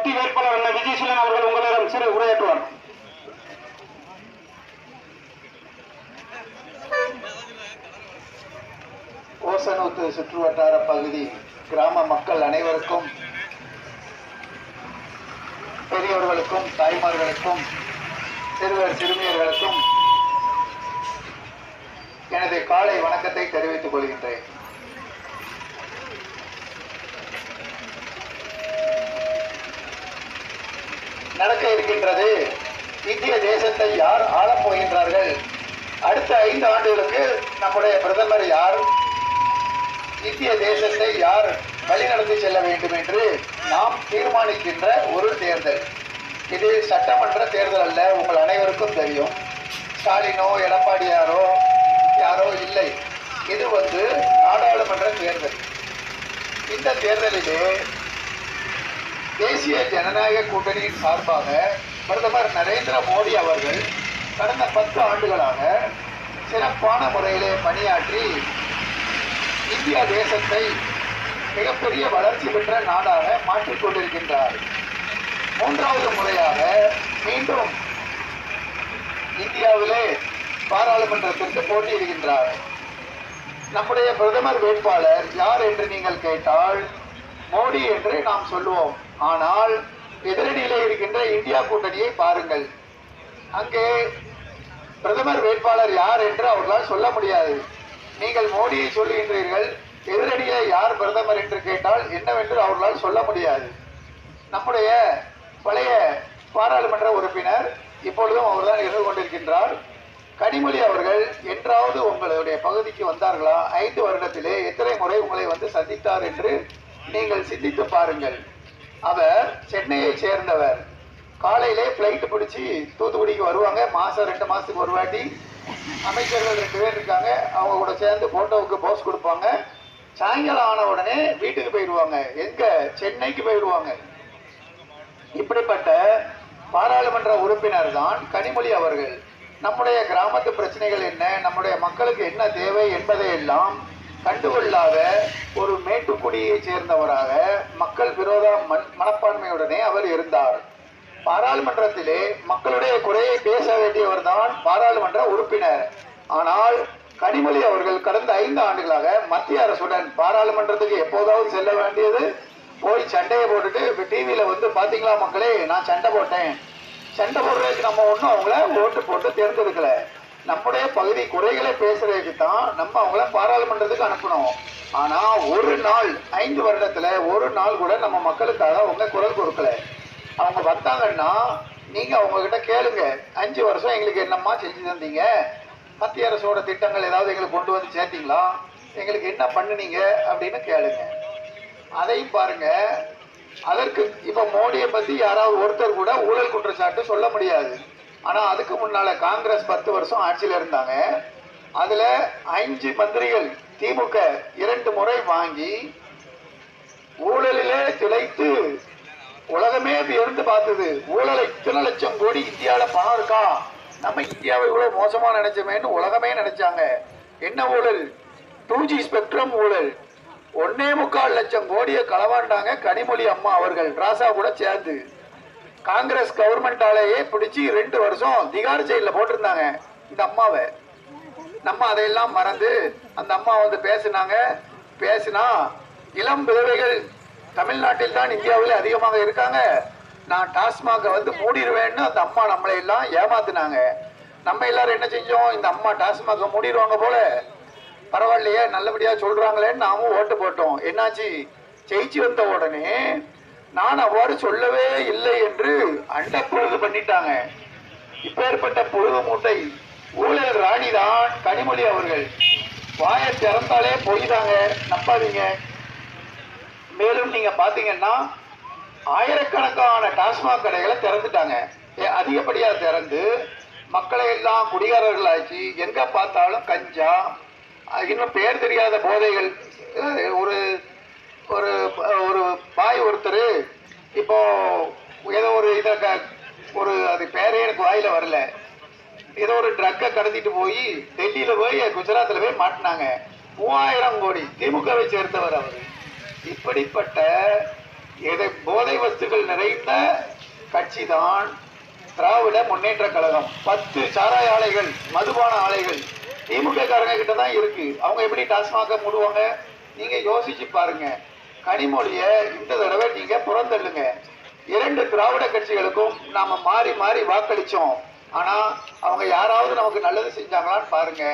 வெற்றி வேட்பாளர் அண்ணன் விஜயசீலன் அவர்கள் உங்களிடம் சிறு உரையாற்றுவார். ஓசனூத்து சுற்றுவட்டார பகுதி கிராம மக்கள் அனைவருக்கும் பெரியவர்களுக்கும் தாய்மார்களுக்கும் சிறுவர் சிறுமியர்களுக்கும் எனது காலை வணக்கத்தை தெரிவித்துக் கொள்கிறேன். இருக்கின்றது. இந்திய தேசத்தை யார் ஆளப் போகின்றார்கள்? அடுத்த ஐந்து ஆண்டுகளுக்கு நம்முடைய பிரதமர் யார்? இந்திய தேசத்தை யார் வழிநடத்தி செல்ல வேண்டும் என்று நாம் தீர்மானிக்கின்ற ஒரு தேர்தல். இது சட்டமன்ற தேர்தல் அல்ல உங்கள் அனைவருக்கும் தெரியும். ஸ்டாலினோ எடப்பாடியாரோ யாரோ இல்லை. இது வந்து நாடாளுமன்ற தேர்தல். இந்த தேர்தலிலே தேசிய ஜனநாயக கூட்டணியின் சார்பாக பிரதமர் நரேந்திர மோடி அவர்கள் கடந்த பத்து ஆண்டுகளாக சிறப்பான முறையிலே பணியாற்றி இந்திய தேசத்தை மிகப்பெரிய வளர்ச்சி பெற்ற நாடாக மாற்றிக்கொண்டிருக்கின்றார் மூன்றாவது முறையாக மீண்டும் இந்தியாவிலே பாராளுமன்றத்திற்கு போட்டியிடுகின்றார். நம்முடைய பிரதமர் வேட்பாளர் யார் என்று நீங்கள் கேட்டால் மோடி என்று நாம் சொல்லுவோம். ஆனால் எதிரடியிலே இருக்கின்ற இந்தியா கூட்டணியை பாருங்கள். அங்கே பிரதமர் வேட்பாளர் யார் என்று அவர்களால் சொல்ல முடியாது. நீங்கள் மோடியை சொல்லுகின்றீர்கள் எதிரடியிலே யார் பிரதமர் என்று கேட்டால் என்னவென்று அவர்களால் சொல்ல முடியாது. நம்முடைய பழைய பாராளுமன்ற உறுப்பினர் இப்பொழுதும் அவர்தான் இருந்து கொண்டிருக்கின்றார். கனிமொழி அவர்கள் என்றாவது உங்களுடைய பகுதிக்கு வந்தார்களா? ஐந்து வருடத்திலே எத்தனை முறை உங்களை வந்து சந்தித்தார் என்று நீங்கள் சிந்தித்து பாருங்கள். அவர் சென்னையை சேர்ந்தவர். காலையிலே ஃப்ளைட்டு பிடிச்சி தூத்துக்குடிக்கு வருவாங்க. மாசம் ரெண்டு மாசத்துக்கு ஒரு வாட்டி. அமைச்சர்கள் ரெண்டு பேர் இருக்காங்க. அவங்க கூட சேர்ந்து போட்டோவுக்கு போஸ் கொடுப்பாங்க. சாயங்காலம் ஆன உடனே வீட்டுக்கு போயிடுவாங்க. எங்க? சென்னைக்கு போயிடுவாங்க. இப்படிப்பட்ட பாராளுமன்ற உறுப்பினர் தான் கனிமொழி அவர்கள். நம்முடைய கிராமத்து பிரச்சனைகள் என்ன? நம்முடைய மக்களுக்கு என்ன தேவை என்பதை எல்லாம் கண்டுகொள்ளாத ஒரு மேட்டுக்குடியை சேர்ந்தவராக மக்கள் விரோத மன் மனப்பான்மையுடனே அவர் இருந்தார். பாராளுமன்றத்திலே மக்களுடைய குறையை பேச வேண்டியவர் தான் பாராளுமன்ற உறுப்பினர். ஆனால் கனிமொழி அவர்கள் கடந்த ஐந்து ஆண்டுகளாக மத்திய அரசுடன் பாராளுமன்றத்துக்கு எப்போதாவது செல்ல வேண்டியது? போய் சண்டையை போட்டுட்டு இப்போ வந்து பார்த்தீங்களா மக்களே? நான் சண்டை போட்டேன். சண்டை போடுறதுக்கு நம்ம ஒன்றும் அவங்கள ஓட்டு போட்டு தேர்ந்தெடுக்கலை. நம்முடைய பகுதி குறைகளை பேசுறதுக்கு தான் நம்ம அவங்கள பாராளுமன்றத்துக்கு அனுப்பணும். ஆனா ஒரு நாள் ஐந்து வருடத்துல ஒரு நாள் கூட நம்ம மக்களுக்காக அவங்க குரல் கொடுக்கல. அவங்க வந்தாங்கன்னா நீங்க அவங்க கிட்ட கேளுங்க. அஞ்சு வருஷம் எங்களுக்கு என்னம்மா செஞ்சு தந்தீங்க? மத்திய அரசோட திட்டங்கள் ஏதாவது எங்களுக்கு கொண்டு வந்து சேர்த்தீங்களா? எங்களுக்கு என்ன பண்ணுனீங்க? அப்படின்னு கேளுங்க. அதையும் பாருங்க. அதற்கு இப்ப மோடியை பத்தி யாராவது ஒருத்தர் கூட ஊழல் குற்றச்சாட்டு சொல்ல முடியாது. ஆனால் அதுக்கு முன்னால் காங்கிரஸ் பத்து வருஷம் ஆட்சியில் இருந்தாங்க. அதில் அஞ்சு மந்திரிகள் திமுக இரண்டு முறை வாங்கி ஊழலிலே திளைத்து உலகமே வியந்து பார்த்தது. ஊழலை இத்தனை லட்சம் கோடி இந்தியாவில் பணம் இருக்கா? நம்ம இந்தியாவை இவ்வளோ மோசமாக நினைச்சோமேன்னு உலகமே நினைச்சாங்க. என்ன ஊழல்? டூ ஜி ஸ்பெக்ட்ரம் ஊழல். ஒன்னே முக்கால் லட்சம் கோடியை களவாண்டாங்க கனிமொழி அம்மா அவர்கள். ராசா கூட சேர்ந்து. காங்கிரஸ் கவர்மெண்டாலேயே பிடிச்சி ரெண்டு வருஷம் திகார் ஜெயிலில் போட்டிருந்தாங்க இந்த அம்மாவை. நம்ம அதையெல்லாம் மறந்து அந்த அம்மா வந்து பேசினாங்க. பேசினா இளம் விதவைகள் தமிழ்நாட்டில் தான் இந்தியாவில் அதிகமாக இருக்காங்க. நான் டாஸ்மாக வந்து மூடிடுவேன்னு அந்த அம்மா நம்மளை எல்லாம் ஏமாத்தினாங்க. நம்ம எல்லாரும் என்ன செஞ்சோம்? இந்த அம்மா டாஸ்மாக மூடிடுவாங்க போல. பரவாயில்லையே நல்லபடியாக சொல்கிறாங்களேன்னு நாமும் ஓட்டு போட்டோம். என்னாச்சு? ஜெயிச்சு வந்த உடனே நான் அவ்வாறு சொல்லவே இல்லை என்று அண்ட பொழுது பண்ணிட்டாங்க. இப்பேற்பட்ட பொழுது மூட்டை ஊழல் ராணி தான் கனிமொழி அவர்கள். வாயை திறந்தாலே பொய்தாங்க நம்பாதீங்க. மேலும் நீங்க பாத்தீங்கன்னா ஆயிரக்கணக்கான டாஸ்மாக் கடைகளை திறந்துட்டாங்க. ஏ- அதிகப்படியா திறந்து மக்களை எல்லாம் குடிகாரர்களாச்சு எங்க பார்த்தாலும் கஞ்சா இன்னும் பேர் தெரியாத போதைகள் ஒரு ஒரு ஒரு இப்போ ஏதோ ஒரு இதை க- ஒரு அது பேரே எனக்கு வாயில வரல. ஏதோ ஒரு ட்ரக்கை கடத்திட்டு போய் டெல்லியில போய் குஜராத்தில் போய் மாட்டினாங்க. மூவாயிரம் கோடி திமுகவை சேர்ந்தவர் அவர். இப்படிப்பட்ட எதை போதை வஸ்துக்கள் நிறைந்த கட்சி தான் திராவிட முன்னேற்ற கழகம். பத்து சாராய ஆலைகள் மதுபான ஆலைகள் திமுக காரங்க கிட்ட தான் இருக்கு. அவங்க எப்படி டாஸ்மாக மூடுவாங்க? நீங்க யோசிச்சு பாருங்க. கனிமொழிய இந்த தடவை நீங்க புறந்தள்ளுங்க. இரண்டு திராவிட கட்சிகளுக்கும் நாம மாறி மாறி வாக்களிச்சோம். ஆனா அவங்க யாராவது நமக்கு நல்லது செஞ்சாங்களான்னு பாருங்க.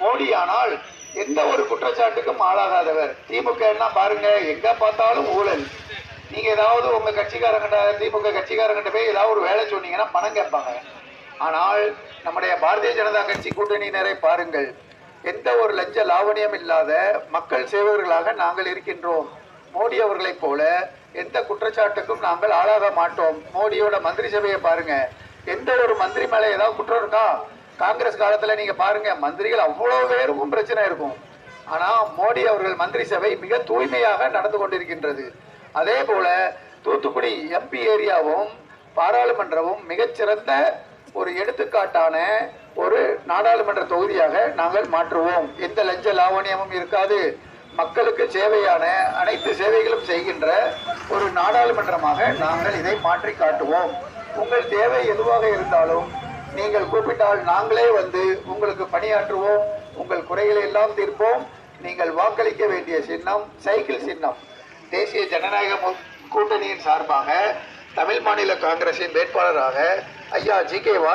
மோடி ஆனால் எந்த ஒரு குற்றச்சாட்டுக்கும் ஆளாகாதவர். திமுக என்ன பாருங்க எங்க பார்த்தாலும் ஊழல். நீங்க ஏதாவது உங்க கட்சிக்காரங்கிட்ட திமுக கட்சிக்காரங்கிட்ட போய் ஏதாவது ஒரு வேலை சொன்னீங்கன்னா பணம் கேட்பாங்க. ஆனால் நம்முடைய பாரதிய ஜனதா கட்சி கூட்டணியினரை பாருங்கள். எந்த ஒரு லஞ்ச லாவணியம் இல்லாத மக்கள் சேவகர்களாக நாங்கள் இருக்கின்றோம். மோடி அவர்களைப் போல எந்த குற்றச்சாட்டுக்கும் நாங்கள் ஆளாக மாட்டோம். மோடியோட மந்திரி சபையை பாருங்க. எந்த ஒரு மந்திரி மேல ஏதாவது குற்றம் இருக்கா? காங்கிரஸ் காலத்துல நீங்க பாருங்க மந்திரிகள் அவ்வளவு பேருக்கும் பிரச்சனை இருக்கும். ஆனா மோடி அவர்கள் மந்திரி சபை மிக தூய்மையாக நடந்து கொண்டிருக்கின்றது. அதே போல தூத்துக்குடி எம்பி ஏரியாவும் பாராளுமன்றமும் மிகச்சிறந்த ஒரு எடுத்துக்காட்டான ஒரு நாடாளுமன்ற தொகுதியாக நாங்கள் மாற்றுவோம். எந்த லஞ்ச லாவணியமும் இருக்காது. மக்களுக்கு சேவையான அனைத்து சேவைகளும் செய்கின்ற ஒரு நாடாளுமன்றமாக நாங்கள் இதை மாற்றி காட்டுவோம். உங்கள் தேவை எதுவாக இருந்தாலும் நீங்கள் கூப்பிட்டால் நாங்களே வந்து உங்களுக்கு பணியாற்றுவோம். உங்கள் குறைகளை எல்லாம் தீர்ப்போம். நீங்கள் வாக்களிக்க வேண்டிய சின்னம் சைக்கிள் சின்னம். தேசிய ஜனநாயக மு- கூட்டணியின் சார்பாக தமிழ் மாநில காங்கிரசின் வேட்பாளராக ஐயா ஜி கே வாஸ்